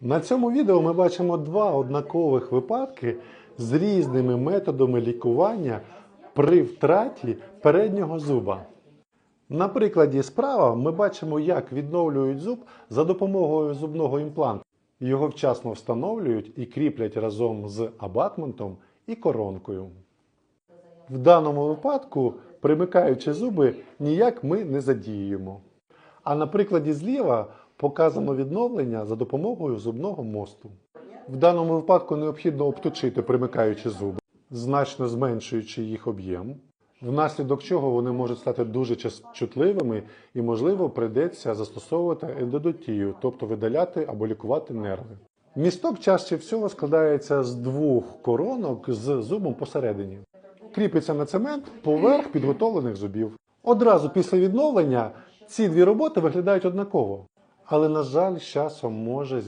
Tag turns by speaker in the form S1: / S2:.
S1: На цьому відео ми бачимо два однакових випадки з різними методами лікування при втраті переднього зуба. На прикладі справа ми бачимо, як відновлюють зуб за допомогою зубного імпланту. Його вчасно встановлюють і кріплять разом з абатментом і коронкою. В даному випадку, примикаючи зуби, ніяк ми не задіюємо. А на прикладі зліва показано відновлення за допомогою зубного мосту. В даному випадку необхідно обточити примикаючі зуби, значно зменшуючи їх об'єм, внаслідок чого вони можуть стати дуже чутливими і, можливо, прийдеться застосовувати ендодонтію, тобто видаляти або лікувати нерви. Місток чаще всього складається з двох коронок з зубом посередині. Кріпиться на цемент поверх підготовлених зубів. Одразу після відновлення ці дві роботи виглядають однаково, але, на жаль, з часом може